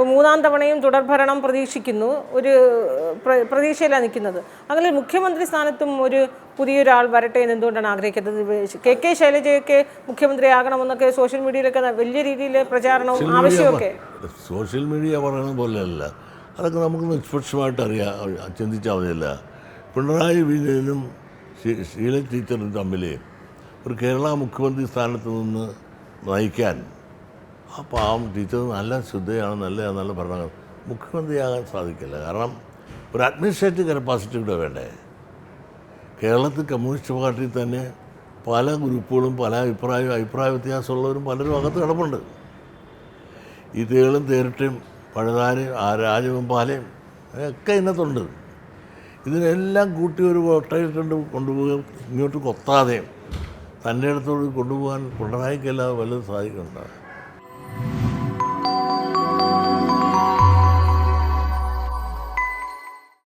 ഇപ്പോൾ മൂന്നാം തവണയും തുടർഭരണം പ്രതീക്ഷിക്കുന്നു. ഒരു പ്ര- പ്രതീക്ഷയിലാണ് നിൽക്കുന്നത്. അങ്ങനെ മുഖ്യമന്ത്രി സ്ഥാനത്തും ഒരു പുതിയൊരാൾ വരട്ടെ എന്ന് എന്തുകൊണ്ടാണ് ആഗ്രഹിക്കുന്നത്? കെ കെ ശൈലജയൊക്കെ മുഖ്യമന്ത്രിയാകണമെന്നൊക്കെ സോഷ്യൽ മീഡിയയിലൊക്കെ വലിയ രീതിയിൽ പ്രചാരണവും ആവശ്യമൊക്കെ. സോഷ്യൽ മീഡിയ പറയുന്നത് പോലെയല്ല. അതൊക്കെ നമുക്ക് നിഷ്പക്ഷമായിട്ട് അറിയാം ചിന്തിച്ചാൽ മതിയല്ല. പിണറായി വിജയനും ശീല ടീച്ചറും തമ്മിൽ ഒരു കേരള മുഖ്യമന്ത്രി സ്ഥാനത്ത് നിന്ന് നയിക്കാൻ ആ പാവം ടീച്ചർ നല്ല ശുദ്ധയാണ് നല്ല നല്ല ഭരണം മുഖ്യമന്ത്രിയാകാൻ സാധിക്കില്ല. കാരണം ഒരു അഡ്മിനിസ്ട്രേറ്റീവ് കപ്പാസിറ്റി കൂടെ വേണ്ടേ? കേരളത്തിൽ കമ്മ്യൂണിസ്റ്റ് പാർട്ടിയിൽ തന്നെ പല ഗ്രൂപ്പുകളും പല അഭിപ്രായ അഭിപ്രായ വ്യത്യാസമുള്ളവരും പലരും അകത്ത് കിടപ്പുണ്ട്. ഈ തേളും തേരട്ടയും പഴുതാനും ആ രാജവെമ്പാലയും ഒക്കെ ഇതിനകത്തുണ്ട്. ഇതിനെല്ലാം കൂട്ടി ഒരു ഒട്ടയിട്ടുണ്ട് കൊണ്ടുപോകാൻ ഇങ്ങോട്ട് കൊത്താതെയും തന്റെ അടുത്തോട് കൊണ്ടുപോകാൻ പിണറായിക്കല്ലാതെ വല്ലതും സാധിക്കുന്നുണ്ടോ?